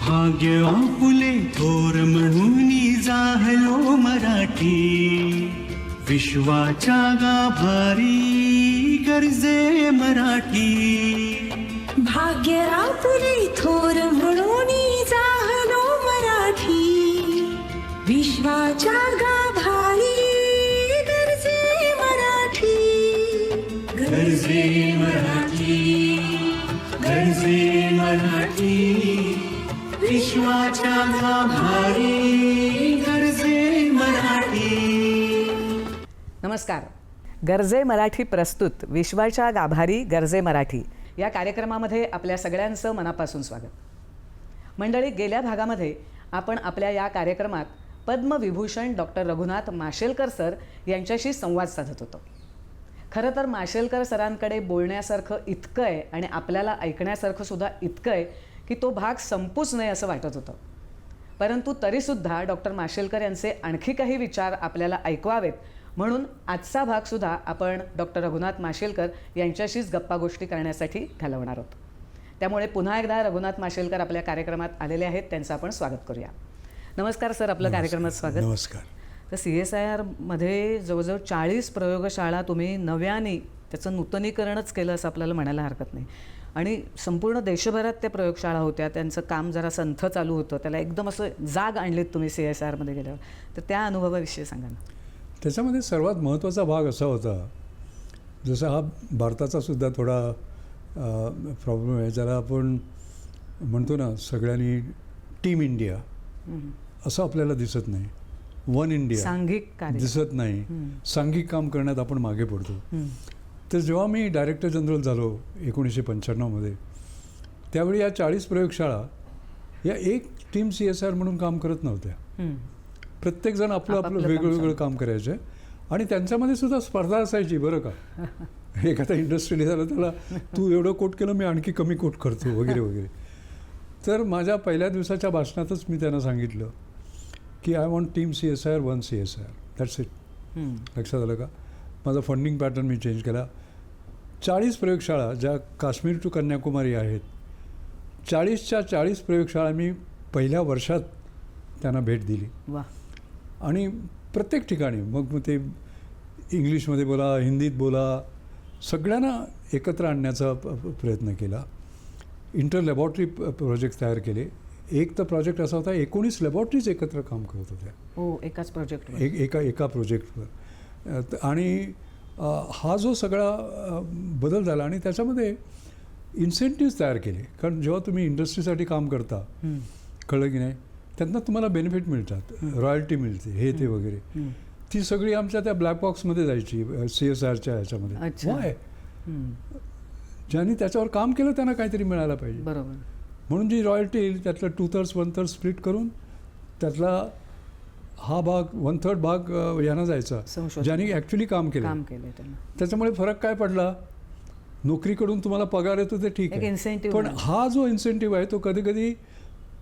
भाग्य आपुले थोर म्हणून जाहलो मराठी. विश्वाच्या गाभारी गरजे मराठी. भाग्य आपुले थोर म्हणून जाहलो मराठी. विश्वाच्या गाभारी गरजे मराठी. गरजे मराठी. गरजे मराठी. विश्वाच्या गाभारी नमस्कार. गरजे मराठी प्रस्तुत विश्वाच्या गाभारी गरजे मराठी. या कार्यक्रमामध्ये आपल्या सगळ्यांचं मनापासून स्वागत. मंडळी गेल्या भागामध्ये आपण आपल्या या कार्यक्रमात पद्मविभूषण डॉक्टर रघुनाथ माशेलकर सर यांच्याशी संवाद साधत होतो. खरं तर माशेलकर सरांकडे बोलण्यासारखं इतकं आहे आणि आपल्याला ऐकण्यासारखं सुद्धा इतकं आहे की तो भाग संपूच नये असं वाटत होतं. परंतु तरीसुद्धा डॉक्टर माशेलकर यांचे आणखी काही विचार आपल्याला ऐकवावेत म्हणून आजचा भागसुद्धा आपण डॉक्टर रघुनाथ माशेलकर यांच्याशीच गप्पा गोष्टी करण्यासाठी घालवणार आहोत. त्यामुळे पुन्हा एकदा रघुनाथ माशेलकर आपल्या कार्यक्रमात आलेले आहेत. त्यांचं आपण स्वागत करूया. नमस्कार सर. आपलं कार्यक्रमात स्वागत. नमस्कार. तर सी एस आय आरमध्ये जवळजवळ चाळीस प्रयोगशाळा तुम्ही नव्याने त्याचं नूतनीकरणच केलं असं आपल्याला म्हणायला हरकत नाही. आणि संपूर्ण देशभरात त्या प्रयोगशाळा होत्या. त्यांचं काम जरा संथ चालू होतं. त्याला एकदम असं जाग आणलीत तुम्ही सी एस आय आरमध्ये गेल्यावर. तर त्या अनुभवाविषयी सांगा ना. त्याच्यामध्ये सर्वात महत्त्वाचा भाग असा होता जसा हा भारताचा सुद्धा थोडा प्रॉब्लेम आहे. ज्याला आपण म्हणतो ना सगळ्यांनी टीम इंडिया असं आपल्याला दिसत नाही. वन इंडिया सांघिक दिसत नाही. सांघिक काम करण्यात आपण मागे पडतो. तर जेव्हा मी डायरेक्टर जनरल झालो एकोणीसशे पंच्याण्णवमध्ये त्यावेळी या चाळीस प्रयोगशाळा या एक टीम सी एस आर म्हणून काम करत नव्हत्या. प्रत्येकजण आपलं आपलं आपापलं काम वेगळं वेगळं चालू. काम करायचं. आणि त्यांच्यामध्ये सुद्धा स्पर्धा असायची बरं का. एखादा इंडस्ट्रीला झालं त्याला तू एवढं कोट केलं मी आणखी कमी कोट करतो वगैरे वगैरे. तर माझ्या पहिल्या दिवसाच्या भाषणातच मी त्यांना सांगितलं की I want team C S I R one C S I R that's it. लक्षात आलं का? माझा फंडिंग पॅटर्न मी चेंज केला. चाळीस प्रयोगशाळा ज्या काश्मीर टू कन्याकुमारी आहेत चाळीसच्या चाळीस प्रयोगशाळा मी पहिल्या वर्षात त्यांना भेट दिली. वा आणि प्रत्येक ठिकाणी मग मग ते इंग्लिशमध्ये बोला हिंदीत बोला सगळ्यांना एकत्र आणण्याचा प्रयत्न केला. इंटर लॅबॉरेटरी प्रोजेक्ट तयार केले. एक तर प्रोजेक्ट असा होता एकोणीस लॅबॉरेटरीज एकत्र काम करत होत्या. हो एकाच प्रोजेक्टवर एक एका एका प्रोजेक्टवर आणि हा जो सगळा बदल झाला आणि त्याच्यामध्ये इन्सेंटिव्ज तयार केले. कारण जेव्हा तुम्ही इंडस्ट्रीसाठी काम करता. कळलं की नाही? त्यांना तुम्हाला बेनिफिट मिळतात रॉयल्टी मिळते हे ते वगैरे. ती सगळी आमच्या त्या ब्लॅक बॉक्समध्ये जायची सी एस आरच्या ह्याच्यामध्ये अच्छा. Why? हं. ज्यांनी त्याच्यावर काम केलं त्यांना काहीतरी मिळायला पाहिजे बरोबर म्हणून जी रॉयल्टी येईल त्यातलं two thirds one third split करून त्यातला हा भाग वन थर्ड भाग यांना जायचा. ज्यांनी ॲक्च्युली काम केलं त्याच्यामुळे फरक काय पडला नोकरीकडून तुम्हाला पगार येतो ते ठीक आहे पण. हा जो इन्सेंटिव्ह आहे तो कधी कधी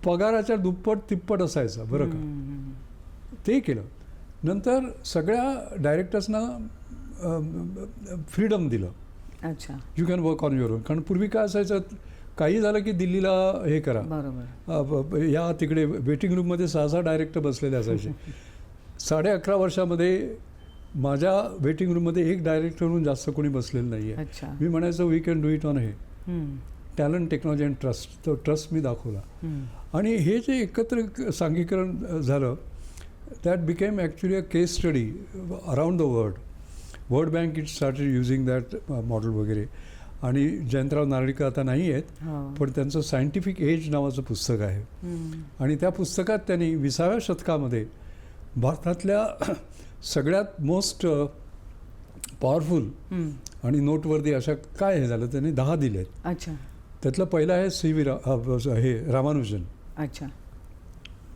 पगाराच्या दुप्पट तिप्पट असायचा बरं का. ते केलं. नंतर सगळ्या डायरेक्टर्सना फ्रीडम दिलं. अच्छा. You can work on your own कारण पूर्वी काय असायचं काही झालं की दिल्लीला हे करा. या तिकडे वेटिंग रूममध्ये सहा सहा डायरेक्टर बसलेले असायचे. साडे अकरा वर्षामध्ये माझ्या वेटिंग रूममध्ये एक डायरेक्टरहून जास्त कोणी बसलेलं नाही आहे अच्छा. मी म्हणायचं we can do it on हं. टॅलेंट टेक्नॉलॉजी अँड ट्रस्ट तो ट्रस्ट मी दाखवला. आणि हे जे एकत्र सांघिकरण अ, झालं that became actually a case study around the world World Bank it started using that model वगैरे आणि जयंतराव नार्लिकर आता नाही आहेत हो. पण त्यांचं सायंटिफिक एज नावाचं पुस्तक आहे. आणि त्या पुस्तकात त्यांनी विसाव्या शतकामध्ये भारतातल्या सगळ्यात मोस्ट पॉवरफुल. आणि नोटवर्दी अशा काय हे झालं त्यांनी दहा दिले आहेत अच्छा त्यातलं पहिलं आहे सी व्ही रा हे रामानुजन अच्छा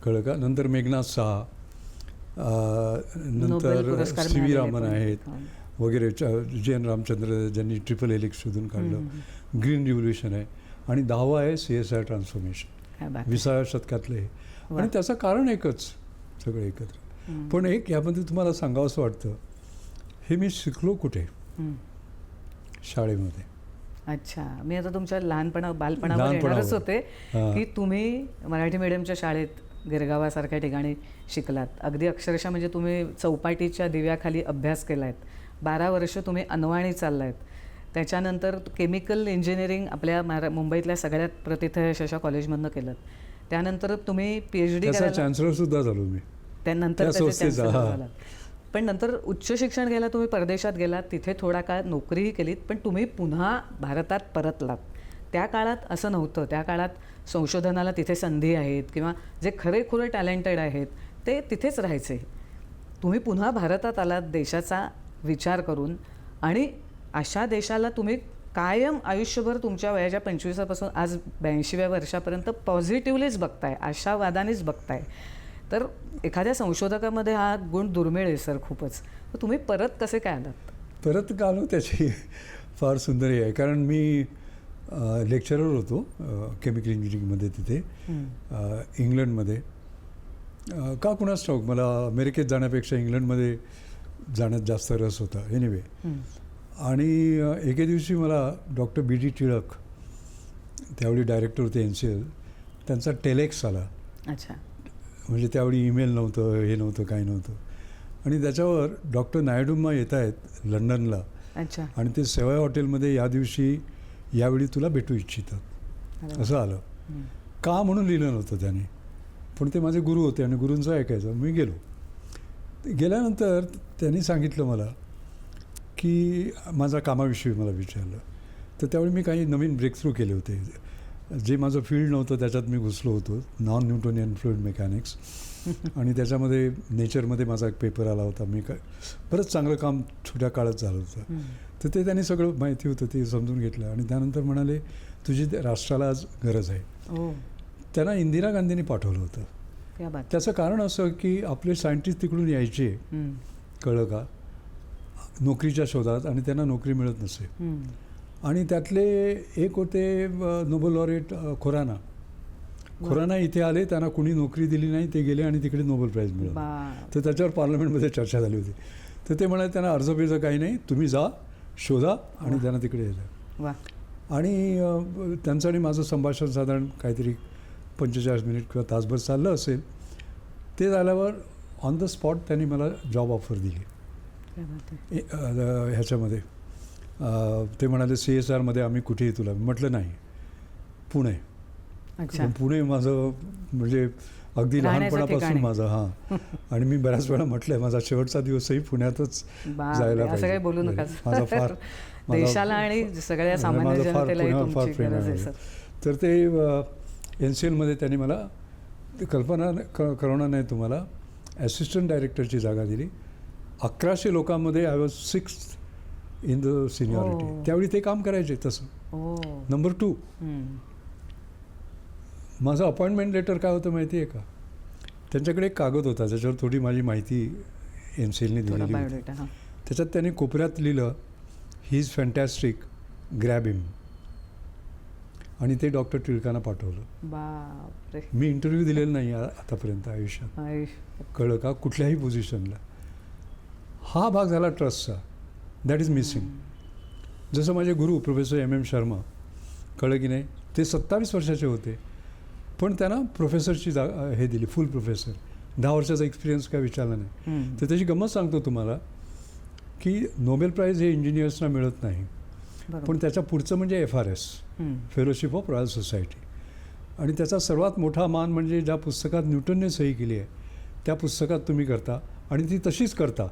कळलं का नंतर मेघनाथ सहा नंतर सी व्ही रामन. आहेत हो. वगैरे जे एन रामचंद्र ज्यांनी ट्रिपल एलिक्स शोधून काढलं ग्रीन रिव्होल्युशन आहे आणि दहावा आहे सी एस आय ट्रान्सफॉर्मेशन. विसाव्या शतकातले हे. आणि त्याचं कारण एकच सगळं एकत्र. पण एक यामध्ये तुम्हाला सांगावं असं वाटतं हे मी शिकलो कुठे. शाळेमध्ये अच्छा. मी आता तुमच्या लहानपणा बालपणावर. येणारच होते. की तुम्ही मराठी मीडियमच्या शाळेत गिरगावासारख्या ठिकाणी शिकलात. अगदी अक्षरशः म्हणजे तुम्ही चौपाटीच्या दिव्याखाली अभ्यास केला आहेत बारा वर्ष तुम्ही अनवाणी चाललायत. त्याच्यानंतर केमिकल इंजिनिअरिंग आपल्या महारा मुंबईतल्या सगळ्यात प्रतिथयश अशा कॉलेजमधनं केलं त्यानंतर तुम्ही पी एच डी चान्सलर सुद्धा झालो मी. त्यानंतर पण नंतर उच्च शिक्षण घ्यायला तुम्ही परदेशात गेलात तिथे थोडा काळ नोकरीही केलीत पण तुम्ही पुन्हा भारतात परतलात. त्या काळात असं नव्हतं. त्या काळात संशोधनाला तिथे संधी आहेत किंवा जे खरेखुरे टॅलेंटेड आहेत ते तिथेच राहायचे. तुम्ही पुन्हा भारतात आलात देशाचा विचार करून. आणि अशा देशाला तुम्ही कायम आयुष्यभर तुमच्या वयाच्या पंचवीसापासून आज ब्याऐंशीव्या वर्षापर्यंत पॉझिटिव्हलीच बघताय आशावादानेच बघताय. तर एखाद्या संशोधकामध्ये हा गुण दुर्मिळ आहे सर खूपच. तर तुम्ही परत कसे काय आलात परत का आलो त्याची फार सुंदर आहे. कारण मी लेक्चरर होतो केमिकल इंजिनिअरिंगमध्ये तिथे इंग्लंडमध्ये. का कुणाच ठाऊक मला अमेरिकेत जाण्यापेक्षा इंग्लंडमध्ये जाण्यात जास्त रस होता. एनिवे आणि एके दिवशी मला डॉक्टर बी डी टिळक त्यावेळी डायरेक्टर होते एन सी एल त्यांचा टेलेक्स आला. अच्छा. म्हणजे त्यावेळी ईमेल नव्हतं हे नव्हतं काही नव्हतं. आणि त्याच्यावर डॉक्टर नायडूम्मा येत आहेत लंडनला. अच्छा. आणि ते सेवाय हॉटेलमध्ये या दिवशी यावेळी तुला भेटू इच्छितात. असं आलं. का म्हणून लिहिलं नव्हतं त्याने? पण ते माझे गुरु होते आणि गुरूंचं ऐकायचं. मी गेलो. गेल्यानंतर त्यांनी सांगितलं मला की माझा कामाविषयी मला विचारलं. तर त्यावेळी मी काही नवीन ब्रेक थ्रू केले होते. जे माझं फील्ड नव्हतं त्याच्यात मी घुसलो होतो. नॉन न्यूटोनियन फ्लुइड मेकॅनिक्स आणि त्याच्यामध्ये नेचरमध्ये माझा एक पेपर आला होता. मी काय बरंच चांगलं काम छोट्या काळात झालं होतं. तर ते त्यांनी सगळं माहिती होतं ते समजून घेतलं. आणि त्यानंतर म्हणाले तुझी राष्ट्राला आज गरज आहे. ओ त्यांना इंदिरा गांधींनी पाठवलं होतं. त्याचं कारण असं की आपले सायंटिस्ट तिकडून यायचे. कळलं का? नोकरीच्या शोधात आणि त्यांना नोकरी मिळत नसे. आणि त्यातले एक होते नोबल लॉरेट खुराना. खुराना इथे आले त्यांना कुणी नोकरी दिली नाही ते गेले आणि तिकडे नोबेल प्राईज मिळालं तर त्याच्यावर पार्लमेंटमध्ये चर्चा झाली होती. तर ते म्हणाले त्यांना अर्ज बिर्ज काही नाही तुम्ही जा शोधा आणि त्यांना तिकडे यायला वा. आणि त्यांचं आणि माझं संभाषण साधारण काहीतरी पंचेचाळीस मिनिट किंवा तासभर चाललं असेल. ते झाल्यावर ऑन द स्पॉट त्यांनी मला जॉब ऑफर दिली. ह्याच्यामध्ये. ते म्हणाले सी एस आरमध्ये आम्ही कुठेही तुला. म्हटलं नाही पुणे. अच्छा. पण माझं म्हणजे अगदी लहानपणापासून. माझं हां. आणि मी बऱ्याच वेळा म्हटलंय माझा शेवटचा दिवसही पुण्यातच जायला पाहिजे. बोलू नका. माझा फार देशाला आणि सगळ्या सामान्य फार फार प्रेम आहे तर ते एन सी एलमध्ये त्यांनी मला कल्पना करवणार नाही तुम्हाला ॲसिस्टंट डायरेक्टरची जागा दिली. अकराशे लोकांमध्ये I was six in the seniority. त्यावेळी ते काम करायचे तसं. नंबर टू हम्म. माझं अपॉइंटमेंट लेटर काय होतं माहिती आहे का? त्यांच्याकडे एक कागद होता त्याच्यावर थोडी माझी माहिती एन सी एलने दिलेली होती. हा. त्याच्यात त्यांनी कोपऱ्यात लिहिलं he is fantastic grab him आणि ते डॉक्टर टिळकांना पाठवलं. मी इंटरव्ह्यू दिलेला नाही आतापर्यंत आयुष्यात. आयुष्य. कळलं का? कुठल्याही पोझिशनला हा भाग झाला ट्रस्टचा दॅट इज मिसिंग जसं माझे गुरु प्रोफेसर एम एम शर्मा कळलं की नाही ते सत्तावीस वर्षाचे होते. पण त्यांना प्रोफेसरची जा हे दिली फुल प्रोफेसर दहा वर्षाचा एक्सपिरियन्स काय विचारला नाही. तर त्याची गंमत सांगतो तुम्हाला की नोबेल प्राईज हे इंजिनियर्सना मिळत नाही. पण त्याच्या पुढचं म्हणजे F R S. Fellowship of Royal Society आणि त्याचा सर्वात मोठा मान म्हणजे ज्या पुस्तकात न्यूटनने सही केली आहे त्या पुस्तकात तुम्ही करता आणि ती तशीच करता.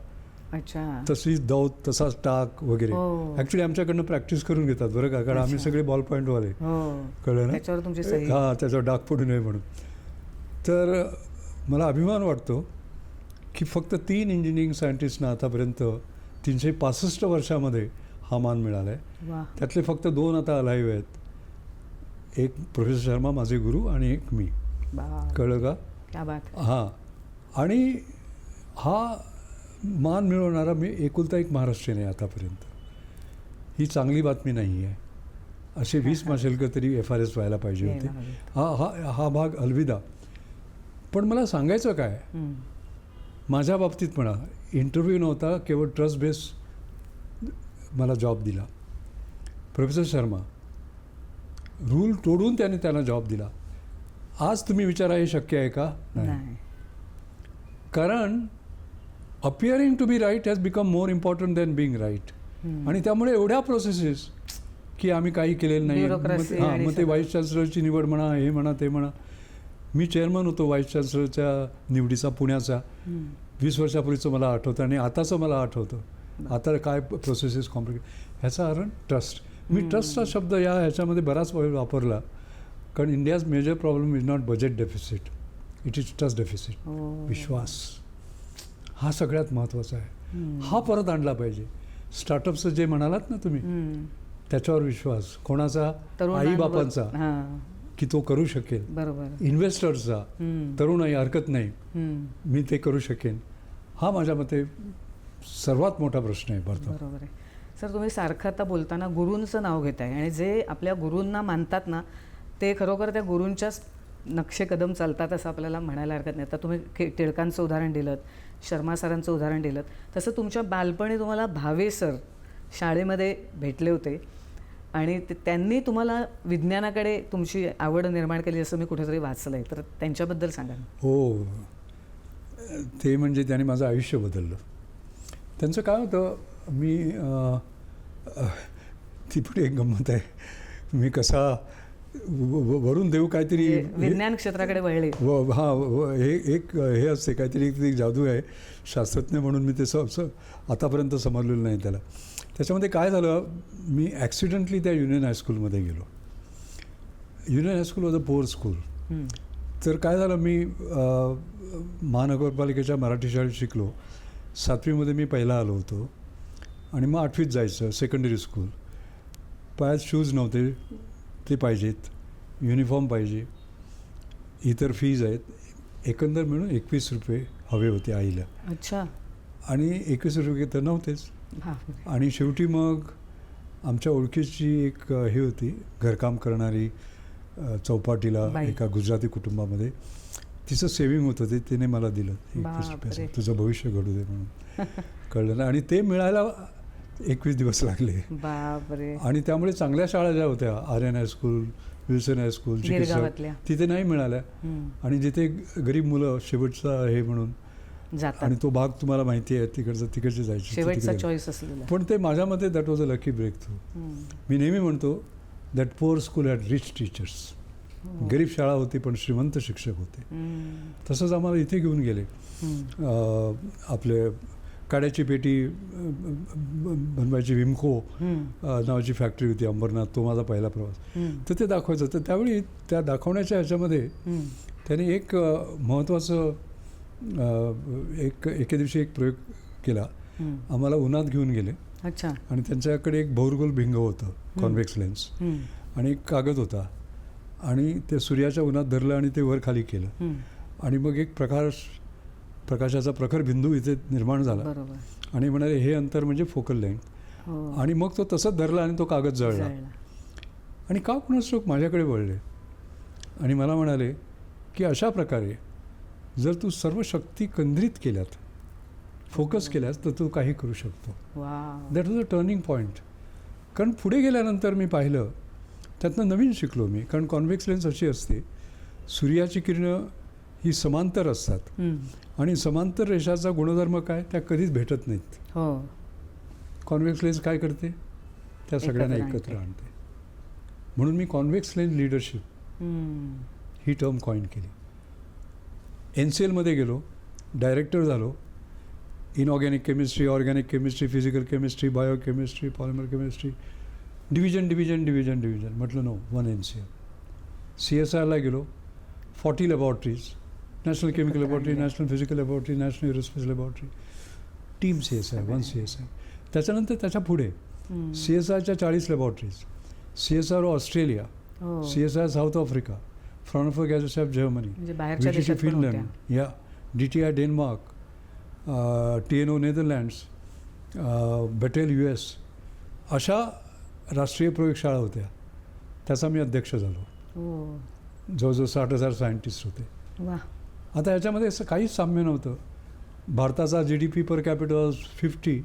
अच्छा. तशीच दौत तसाच टाक वगैरे. हो. ॲक्च्युली आमच्याकडनं प्रॅक्टिस करून घेतात बरं का? कारण आम्ही. सगळे बॉल पॉईंटवाले हो. कळलं ना? त्याच्यावर तुमची सही. हां त्याच्यावर डाग पडू नये म्हणून. तर मला अभिमान वाटतो की फक्त तीन इंजिनिअरिंग सायंटिस्टना आतापर्यंत तीनशे पासष्ट वर्षामध्ये हा मान मिळाला आहे वा. त्यातले फक्त दोन आता अलाईव्ह आहेत. एक प्रोफेसर शर्मा माझे गुरु आणि एक मी. कळलं का? क्या बात. हां. आणि हा मान मिळवणारा मी एकुलता एक महाराष्ट्रीयन आहे आतापर्यंत. ही चांगली बातमी नाही आहे. असे वीस माशेलकर तरी एफ आर एस व्हायला पाहिजे होते. हा हा हा भाग अलविदा. पण मला सांगायचं काय. माझ्या बाबतीत म्हणा इंटरव्ह्यू नव्हता केवळ ट्रस्ट बेस मला जॉब दिला. प्रोफेसर शर्मा रूल तोडून त्याने त्यांना जॉब दिला. आज तुम्ही विचारा हे शक्य आहे का? नाही. कारण appearing to be right has become more important than being right. आणि त्यामुळे एवढ्या प्रोसेसेस की आम्ही काही केलेलं नाही. मग Bureaucracy ते- हां मग ते. व्हाईस चान्सलरची निवड म्हणा हे म्हणा ते म्हणा. मी चेअरमन होतो व्हाईस चान्सलरच्या निवडीचा पुण्याचा. हम्म. वीस वर्षापूर्वीचं मला आठवतं आणि आताचं मला आठवतं. आता काय प्रोसेसेस कॉम्प्लिकेट ह्याचं कारण ट्रस्ट मी ट्रस्टचा शब्द या ह्याच्यामध्ये बराच वेळ वापरला. कारण India's major problem is not budget deficit it is trust deficit. विश्वास. हा सगळ्यात महत्त्वाचा आहे. हा परत आणला पाहिजे. स्टार्टअपचं जे म्हणालात ना तुम्ही. त्याच्यावर विश्वास. कोणाचा? आईबापांचा हां. की तो करू शकेल. बरोबर. इन्व्हेस्टर्सचा हम्म. तरुण आहे हरकत नाही. मी ते करू शकेन. हा माझ्या मते सर्वात मोठा प्रश्न आहे भारतात बरोबर आहे. सर तुम्ही सारखं आता बोलताना गुरूंचं नाव घेत आहे आणि जे आपल्या गुरूंना मानतात ना ते खरोखर त्या गुरूंच्याच नक्षे कदम चालतात असं आपल्याला म्हणायला हरकत नाही. आता तुम्ही टिळकांचं उदाहरण दिलं. शर्मा सरांचं उदाहरण दिलं. तसं तुमच्या बालपणी तुम्हाला भावे सर शाळेमध्ये भेटले होते आणि ते- त्यांनी तुम्हाला विज्ञानाकडे तुमची आवड निर्माण केली असं मी कुठेतरी वाचलं आहे तर त्यांच्याबद्दल सांगा हो. ते म्हणजे त्याने माझं आयुष्य बदललं. त्यांचं काय होतं मी ती पण एक गंमत आहे. मी कसा वरून देऊ काहीतरी विज्ञान क्षेत्राकडे वळले. व हा हे एक हे असते काहीतरी एक ती जादू आहे शास्त्रज्ञ म्हणून मी ते स आतापर्यंत समजलेलं नाही त्याला. त्याच्यामध्ये काय झालं मी ॲक्सिडेंटली त्या युनियन हायस्कूलमध्ये गेलो. Union High School was a poor school. तर काय झालं मी महानगरपालिकेच्या मराठी शाळेत शिकलो. सातवीमध्ये मी पहिला आलो होतो. आणि मग आठवीत जायचं सेकंडरी स्कूल पायात शूज नव्हते. ते पाहिजेत. युनिफॉर्म पाहिजे. इतर फीज आहेत. एकंदर मिळून एकवीस रुपये हवे होते आईला. अच्छा. आणि एकवीस रुपये तर नव्हतेच. आणि शेवटी मग आमच्या ओळखीची एक हे होती घरकाम करणारी चौपाटीला. एका गुजराती कुटुंबामध्ये. तिचं सेविंग होतं ते तिने मला दिलं एकवीस. रुपयाचं. तुझं भविष्य घडू दे म्हणून. कळलं ना? आणि ते मिळायला एकवीस दिवस लागले. बापरे. आणि त्यामुळे चांगल्या शाळा ज्या होत्या आर्यन हायस्कूल विल्सन हायस्कूल तिथे नाही मिळाल्या. आणि जिथे गरीब मुलं शेवटचा हे म्हणून आणि तो भाग तुम्हाला माहिती आहे तिकडचं तिकडचे जायचे पण ते माझ्यामध्ये that was a lucky breakthrough. मी नेहमी म्हणतो that poor school had rich teachers. गरीब शाळा होती पण श्रीमंत शिक्षक होते. तसंच आम्हाला इथे घेऊन गेले. आपले काड्याची पेटी बनवायची विमको नावाची फॅक्टरी होती अंबरनाथ तो माझा पहिला प्रवास. तर ते दाखवायचं तर त्यावेळी त्या दाखवण्याच्या ह्याच्यामध्ये. त्याने एक महत्त्वाचं एक एके दिवशी एक प्रयोग केला. आम्हाला उन्हात घेऊन गेले अच्छा आणि त्यांच्याकडे एक भौरगोल भिंग होतं कॉन्व्हेक्स लेन्स. आणि एक कागद होता आणि ते सूर्याच्या उन्हात धरलं आणि ते वर खाली केलं. आणि मग एक प्रकाश प्रकाशाचा प्रखर बिंदू इथे निर्माण झाला. आणि म्हणाले हे अंतर म्हणजे फोकल लेंथ हो. आणि मग तो तसंच धरला आणि तो कागद जळला. आणि का कुणास ठाऊक माझ्याकडे वळले? आणि मला म्हणाले की अशा प्रकारे जर तू सर्व शक्ती केंद्रित केल्यात फोकस केल्यास तर तू काही करू शकतो. That was a turning point कारण पुढे गेल्यानंतर मी पाहिलं त्यातनं नवीन शिकलो मी. कारण कॉन्व्हेक्स लेन्स अशी असते सूर्याची किरणं ही समांतर असतात. आणि समांतर रेषाचा गुणधर्म काय? त्या कधीच भेटत नाहीत. हो. कॉन्व्हेक्स लेन्स काय करते? त्या सगळ्यांना एकत्र आणते. म्हणून मी कॉन्व्हेक्स लेन्स लिडरशिप. ही टर्म कॉईन केली. एन सी एलमध्ये गेलो डायरेक्टर झालो. Inorganic chemistry organic chemistry physical chemistry biochemistry polymer chemistry division division division division. म्हटलं no one N C L C S आयला गेलो. Forty laboratories. National chemical laboratory national physical laboratory national aerospace laboratory team C S I one C S I त्याच्यानंतर त्याच्या पुढे. C S आयच्या चाळीस laboratories C S R Australia C S I South Africa Fraunhofer गॅजेस of Germany होत्या. Finland या. D T I Denmark T N O Netherlands Battelle U S अशा राष्ट्रीय प्रयोगशाळा होत्या. त्याचा मी अध्यक्ष झालो. हो. जवळजवळ साठ हजार सायंटिस्ट होते. आता याच्यामध्ये असं काहीच साम्य नव्हतं. भारताचा G D P per capital fifty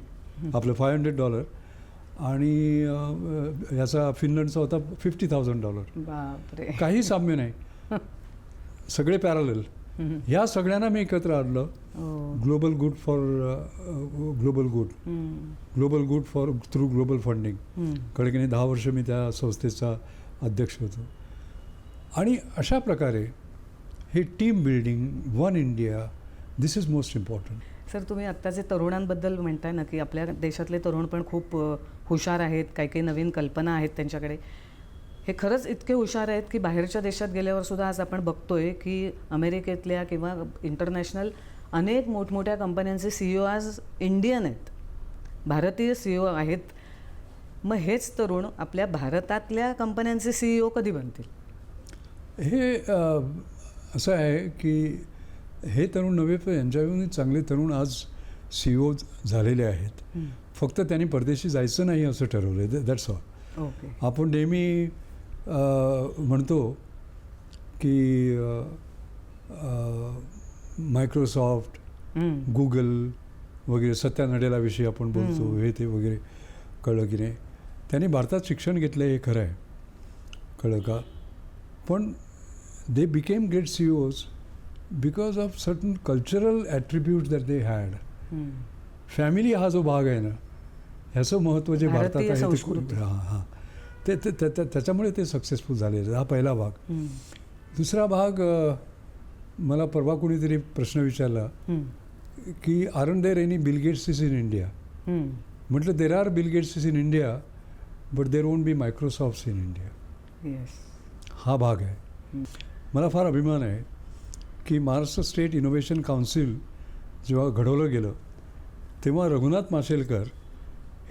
आपलं फाय हंड्रेड डॉलर आणि याचा फिनलंडचा होता फिफ्टी थाउजंड डॉलर काही साम्य नाही. सगळे पॅरल. ह्या सगळ्यांना मी एकत्र आणलं. Global good for global good. Global good for through global funding. कळे की नाही दहा वर्ष मी त्या संस्थेचा अध्यक्ष होतो. आणि अशा प्रकारे हे team building one India this is most important sir तुम्ही आत्ता जे तरुणांबद्दल म्हणताय ना की आपल्या देशातले तरुण पण खूप हुशार आहेत काही काही नवीन कल्पना आहेत त्यांच्याकडे. हे खरंच इतके हुशार आहेत की बाहेरच्या देशात गेल्यावर सुद्धा आज आपण बघतोय की अमेरिकेतल्या किंवा इंटरनॅशनल अनेक मोठमोठ्या कंपन्यांचे सीईओ आज इंडियन आहेत. भारतीय सीईओ आहेत. मग हेच तरुण आपल्या भारतातल्या कंपन्यांचे सीईओ कधी बनतील? हे असं आहे की हे तरुण नव्हे पण यांच्याहून चांगले तरुण आज सी ओ झालेले आहेत. फक्त त्यांनी परदेशी जायचं नाही असं ठरवलं आहे दॅट्स ऑल आपण नेहमी म्हणतो की मायक्रोसॉफ्ट गुगल वगैरे सत्या नडेलाविषयी आपण बोलतो. हे ते वगैरे कळलं की नाही. त्यांनी भारतात शिक्षण घेतलं हे खरं आहे. कळलं का? पण they became great C Os because of certain cultural attribute that they had family हा जो भाग आहे ना ह्याचं महत्त्व जे भारतात आहे ते हां हां. ते ते- त्या- त्या- त्याच्यामुळे ते सक्सेसफुल आहेत. हा पहिला भाग. दुसरा भाग मला परवा कोणीतरी प्रश्न विचारला की are there any Bill Gates is in India? म्हटलं there are Bill Gates is in India but there won't be Microsoft in India हा भाग आहे. मला फार अभिमान आहे की महाराष्ट्र स्टेट इनोव्हेशन काउन्सिल जेव्हा घडवलं गेलं तेव्हा रघुनाथ माशेलकर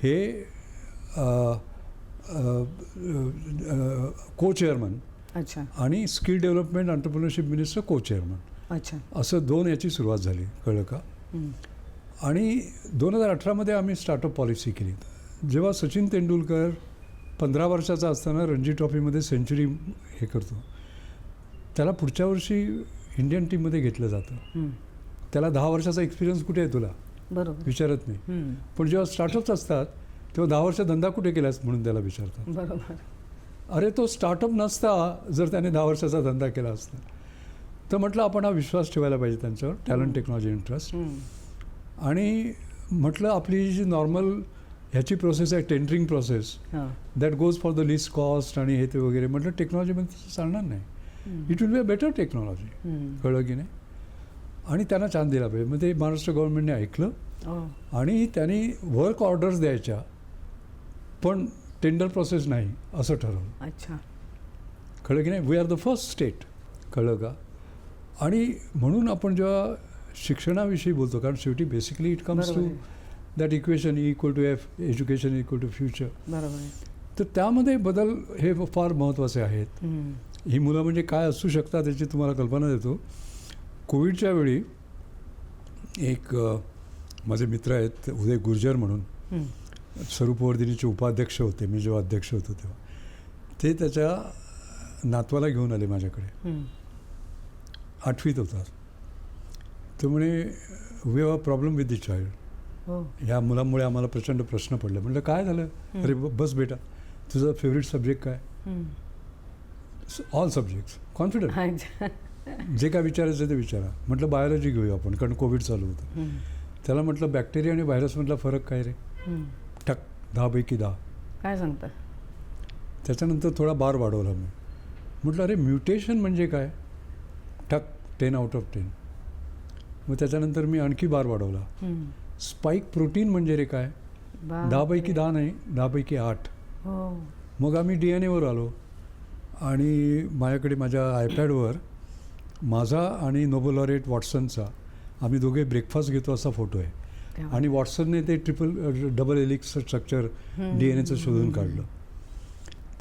हे को चेअरमन अच्छा. आणि skill development entrepreneurship minister co chairman अच्छा. असं दोन याची सुरुवात झाली कळलं का. आणि दोन हजार अठरामध्ये आम्ही स्टार्टअप पॉलिसी केली. जेव्हा सचिन तेंडुलकर पंधरा वर्षाचा असताना रणजी ट्रॉफीमध्ये सेंचुरी हे करतो. त्याला पुढच्या वर्षी इंडियन टीममध्ये घेतलं जातं. त्याला दहा वर्षाचा एक्सपिरियन्स कुठे आहे तुला बरोबर विचारत नाही. पण जेव्हा स्टार्टअप्स असतात तेव्हा दहा वर्ष धंदा कुठे केलास म्हणून त्याला विचारतात बरोबर अरे तो स्टार्टअप नसता जर त्याने दहा वर्षाचा धंदा केला असता तर म्हटलं आपण हा विश्वास ठेवायला पाहिजे त्यांच्यावर टॅलेंट टेक्नॉलॉजी इंटरेस्ट. आणि म्हटलं आपली जी नॉर्मल ह्याची प्रोसेस आहे tendering process. That goes for the least cost आणि हे ते वगैरे म्हटलं टेक्नॉलॉजीमध्ये चालणार नाही. It will be a better technology. कळलं की नाही आणि त्यांना चान्स दिला पाहिजे. मग ते महाराष्ट्र गव्हर्नमेंटने ऐकलं. हो. आणि त्यांनी वर्क ऑर्डर्स द्यायच्या. पण टेंडर प्रोसेस नाही असं ठरवलं. अच्छा. कळलं की नाही we are the first state कळलं का आणि म्हणून आपण जेव्हा शिक्षणाविषयी बोलतो कारण शेवटी basically it comes to. That equation equal to F education equal to future तर त्यामध्ये बदल हे फार महत्त्वाचे आहेत. हम्म. ही मुलं म्हणजे काय असू शकतात याची तुम्हाला कल्पना देतो. कोविडच्या वेळी एक माझे मित्र आहेत उदय गुर्जर म्हणून. स्वरूपवर्धिनीचे उपाध्यक्ष होते मी जेव्हा अध्यक्ष होतो तेव्हा. ते त्याच्या नातवाला घेऊन आले माझ्याकडे. आठवीत होता. तो म्हणे we have a problem with the child ह्या मुलामुळे आम्हाला प्रचंड प्रश्न पडले. म्हटलं काय झालं? अरे बस बेटा तुझा फेवरेट सब्जेक्ट काय. All subjects confident. जे काय विचारायचं ते विचारा. म्हटलं बायोलॉजी घेऊया आपण कारण कोविड चालू होतं. त्याला म्हटलं बॅक्टेरिया आणि व्हायरसमधला फरक काय रे. ठक दहापैकी दहा. काय सांगता? त्याच्यानंतर थोडा बार वाढवला मी म्हटलं अरे म्युटेशन म्हणजे काय? ठक टेन आउट ऑफ टेन मग त्याच्यानंतर मी आणखी बार वाढवला. स्पाईक प्रोटीन म्हणजे रे काय. दहापैकी दहा नाही दहापैकी आठ. हो. मग आम्ही डी एन एवर आलो. आणि माझ्याकडे माझ्या आयपॅडवर माझा आणि नोबेलॉरेट वॉटसनचा आम्ही दोघे ब्रेकफास्ट घेतो असा फोटो आहे. आणि वॉटसनने ते triple double helix structure D N एचं शोधून काढलं.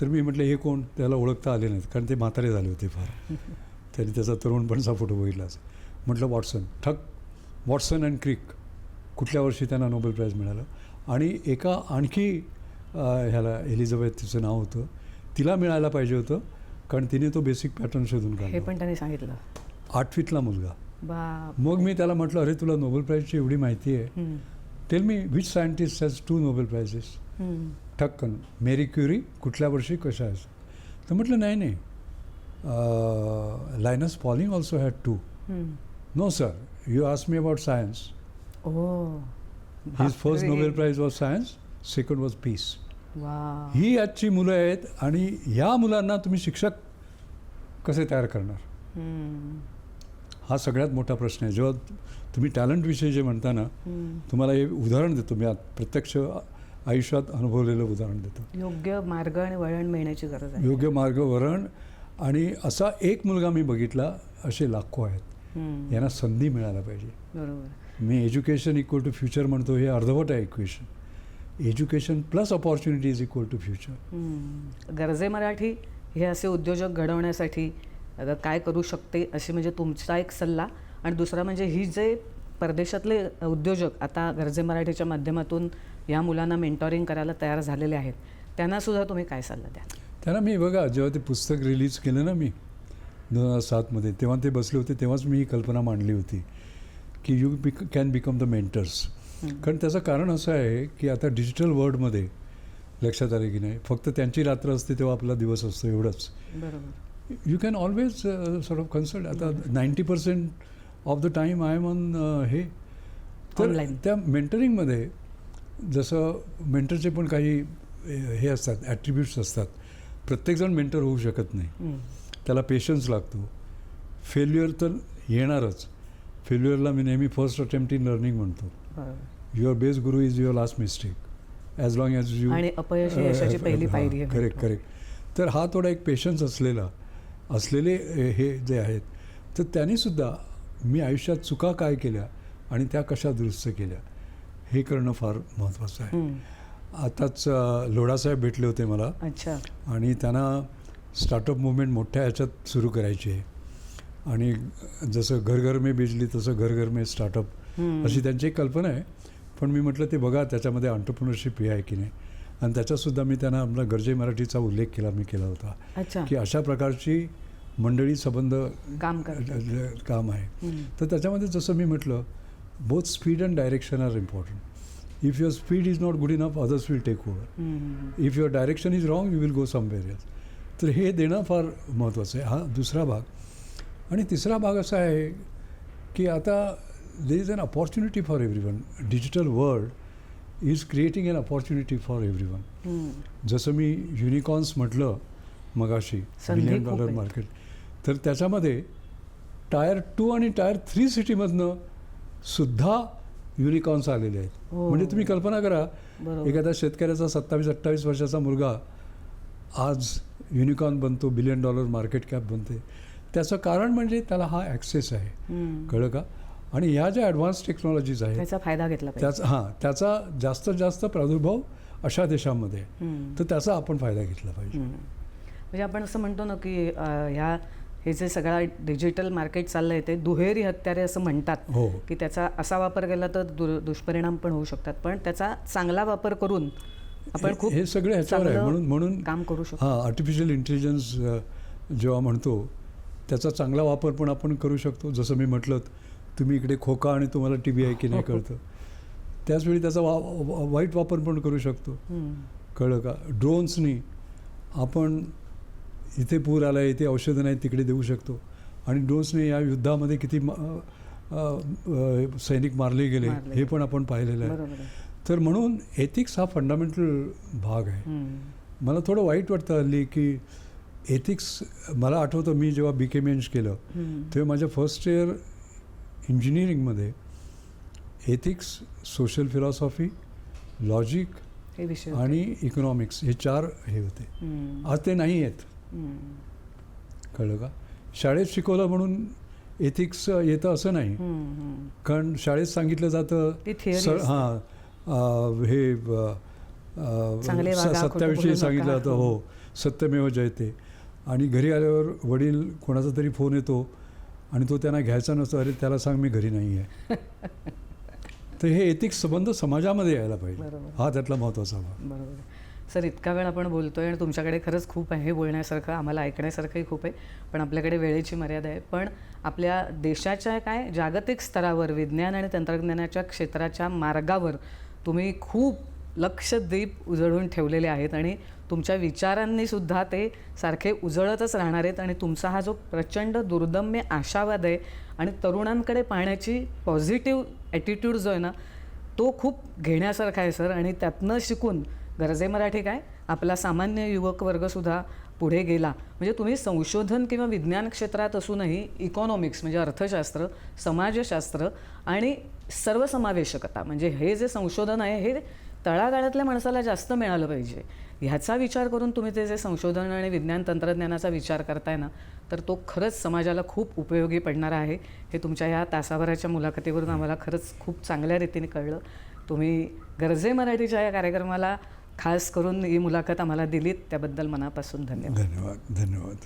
तर मी म्हटलं हे कोण? त्याला ओळखता आले नाहीत कारण ते म्हातारे झाले होते फार. त्यांनी त्याचा तरुणपणचा फोटो बघितला असेल. म्हटलं वॉटसन ठक. वॉटसन अँड क्रिक कुठल्या वर्षी त्यांना नोबेल प्राईज मिळालं? आणि एका आणखी ह्याला एलिझाबेथ तिचं नाव होतं. तिला मिळायला पाहिजे होतं कारण तिने तो बेसिक पॅटर्न शोधून हे काढला. पण त्यांनी सांगितलं. आठवीतला मुलगा. बाप मग मी त्याला म्हटलं अरे तुला नोबेल प्राईजची एवढी माहिती आहे. हम्म, tell me which scientist has two Nobel prizes hmm. Thakkan. Marie Curie कुठल्या वर्षी कशा आहे? तर म्हटलं नाही नाही. Linus Pauling also had two hmm. No sir you ask me about science oh. His first. Nobel prize was science second was peace ही आजची मुलं आहेत आणि ह्या मुलांना तुम्ही शिक्षक कसे तयार करणार? हा सगळ्यात मोठा प्रश्न आहे. जेव्हा तुम्ही टॅलेंटविषयी जे म्हणता ना. तुम्हाला हे उदाहरण देतो. मी प्रत्यक्ष आयुष्यात अनुभवलेलं उदाहरण देतो. योग्य मार्ग आणि वळण मिळण्याची गरज आहे. योग्य मार्ग वरण आणि असा एक मुलगा मी बघितला असे लाखो आहेत. यांना संधी मिळायला पाहिजे. बरोबर. मी एज्युकेशन इक्वल टू फ्युचर म्हणतो हे अर्धवट आहे equation. Education plus opportunity is equal to future. गरजे मराठी हे असे उद्योजक घडवण्यासाठी काय करू शकते अशी म्हणजे तुमचा एक सल्ला. आणि दुसरा म्हणजे ही जे परदेशातले उद्योजक आता गरजे मराठीच्या माध्यमातून या मुलांना मेंटॉरिंग करायला तयार झालेले आहेत त्यांना सुद्धा तुम्ही काय सल्ला द्या त्यांना मी बघा जेव्हा ते पुस्तक रिलीज केलं ना मी दोन हजार सातमध्ये तेव्हा ते बसले होते तेव्हाच मी ही कल्पना मांडली होती की यू बिक कॅन बिकम द मेंटर्स कारण त्याचं कारण असं आहे की आता डिजिटल वर्ल्डमध्ये लक्षात आले की नाही फक्त त्यांची रात्र असते तेव्हा आपला दिवस असतो एवढंच. बरोबर. You can always sort of consult आता ninety percent of the time I am on हे. तर. त्या मेंटरिंगमध्ये जसं मेंटरचे पण काही हे असतात ॲट्रिब्यूट्स असतात. प्रत्येकजण मेंटर होऊ शकत नाही. त्याला पेशन्स लागतो. फेल्युअर तर येणारच. फेल्युअरला मी नेहमी फर्स्ट अटेम्प्ट इन लर्निंग म्हणतो. Your best guru is your last mistake as long as you आणि अपयश ही यशाची पहिली पायरी आहे. करेक्ट करेक्ट तर हा थोडा एक पेशन्स असलेला असलेले हे जे आहेत तर त्यांनीसुद्धा मी आयुष्यात चुका काय केल्या आणि त्या कशा दुरुस्त केल्या हे करणं फार महत्त्वाचं आहे. आताच लोढासाहेब भेटले होते मला. अच्छा. आणि त्यांना स्टार्टअप मुवमेंट मोठ्या ह्याच्यात सुरू करायची. आहे आणि जसं घर घर में बिजली तसं घर घर में स्टार्टअप अशी त्यांची एक कल्पना आहे. पण मी म्हटलं ते बघा त्याच्यामध्ये अंटरप्रिनरशिप हे आहे की नाही? आणि त्याच्यातसुद्धा मी त्यांना आपला गरजे मराठीचा उल्लेख केला मी केला होता. की अशा प्रकारची मंडळी संबंध काम काम आहे. तर त्याच्यामध्ये जसं मी म्हटलं both speed and direction are important if your speed is not good enough others will take over if your direction is wrong you will go somewhere else तर हे देणं फार महत्त्वाचं आहे. हा दुसरा भाग. आणि तिसरा भाग असा आहे की आता there is an opportunity for everyone digital world is creating an opportunity for everyone. जसं मी युनिकॉर्न्स म्हटलं मगाशी बिलियन डॉलर. मार्केट तर त्याच्यामध्ये टायर टू आणि टायर थ्री सिटीमधनं सुद्धा युनिकॉर्न्स आलेले आहेत हो. म्हणजे तुम्ही कल्पना करा एखाद्या शेतकऱ्याचा सत्तावीस अठ्ठावीस वर्षाचा मुलगा आज युनिकॉर्न बनतो बिलियन डॉलर मार्केट कॅप बनते त्याचं कारण म्हणजे त्याला हा ॲक्सेस आहे. कळलं का आणि ह्या ज्या ॲडव्हान्स टेक्नॉलॉजीज आहेत त्याचा फायदा घेतला पाहिजे. त्याचा हां त्याचा जास्तीत जास्त प्रादुर्भाव अशा देशांमध्ये. आहे. तर त्याचा आपण फायदा घेतला पाहिजे. म्हणजे आपण असं म्हणतो ना की ह्या हे जे सगळा डिजिटल मार्केट चाललंय ते दुहेरी हत्यारे असं म्हणतात. हो. की त्याचा असा वापर केला तर दु दुष्परिणाम पण होऊ शकतात. पण त्याचा चांगला वापर करून आपण खूप हे सगळे ह्याच्यावर आहे. चांगलं म्हणून म्हणून काम करू शकतो. हां आर्टिफिशियल इंटेलिजन्स जेव्हा म्हणतो त्याचा चांगला वापर पण आपण करू शकतो. जसं मी म्हटलं तुम्ही इकडे खोका आणि तुम्हाला टी बी आहे की नाही कळतं. त्याचवेळी त्याचा वा वाईट वापर पण करू शकतो. कळलं का? ड्रोन्सनी आपण इथे पूर आला आहे इथे औषधं नाही तिकडे देऊ शकतो. आणि ड्रोन्सने या युद्धामध्ये किती मा- सैनिक मारले गेले हे पण आपण पाहिलेलं आहे. तर म्हणून एथिक्स हा फंडामेंटल भाग आहे. मला थोडं वाईट वाटतं हल्ली की एथिक्स मला आठवतं मी जेव्हा बी के एन्च केलं. तेव्हा माझ्या फर्स्ट इयर इंजिनिअरिंगमध्ये एथिक्स सोशल फिलॉसॉफी लॉजिक हे. आणि इकॉनॉमिक्स हे चार हे होते. आज ते नाही आहेत. कळलं का शाळेत शिकवलं म्हणून एथिक्स येतं असं नाही. कारण शाळेत सांगितलं जातं. हां हे सत्याविषयी सांगितलं. जातं हो सत्यमेव जयते आणि घरी आल्यावर वडील कोणाचा तरी फोन येतो आणि तो त्यांना घ्यायचा नसतो अरे त्याला सांग मी घरी नाही आहे तर हे एथिक संबंध समाजामध्ये यायला पाहिजे. हा त्यातला महत्त्वाचा भाग बरोबर आहे. सर इतका वेळ आपण बोलतोय आणि तुमच्याकडे खरंच खूप आहे बोलण्यासारखं आम्हाला ऐकण्यासारखंही खूप आहे पण आपल्याकडे वेळेची मर्यादा आहे पण आपल्या देशाच्या काय जागतिक स्तरावर विज्ञान आणि तंत्रज्ञानाच्या क्षेत्राच्या मार्गावर तुम्ही खूप लक्ष दीप उजळून ठेवलेले आहेत आणि तुमच्या विचारांनी सुद्धा ते सारखे उजळतच राहणार आहेत आणि तुमचा हा जो प्रचंड दुर्दम्य आशावाद आहे आणि तरुणांकडे पाहण्याची पॉझिटिव्ह ॲटिट्यूड जो आहे ना तो खूप घेण्यासारखा आहे सर. आणि त्यातनं शिकून गरजे मराठी काय? आपला सामान्य युवक वर्गसुद्धा पुढे गेला. म्हणजे तुम्ही संशोधन किंवा विज्ञान क्षेत्रात असूनही इकॉनॉमिक्स म्हणजे अर्थशास्त्र समाजशास्त्र आणि सर्वसमावेशकता म्हणजे हे जे संशोधन आहे हे तळागाळातल्या माणसाला जास्त मिळालं पाहिजे. ह्याचा विचार करून तुम्ही ते जे संशोधन आणि विज्ञान तंत्रज्ञानाचा विचार करताय ना तर तो खरंच समाजाला खूप उपयोगी पडणारा आहे. हे तुमच्या ह्या तासाभराच्या मुलाखतीवरून आम्हाला खरंच खूप चांगल्या रीतीने कळलं. तुम्ही गरजे मराठीच्या या कार्यक्रमाला खास करून ही मुलाखत आम्हाला दिलीत. त्याबद्दल मनापासून धन्यवाद. धन्यवाद. धन्यवाद.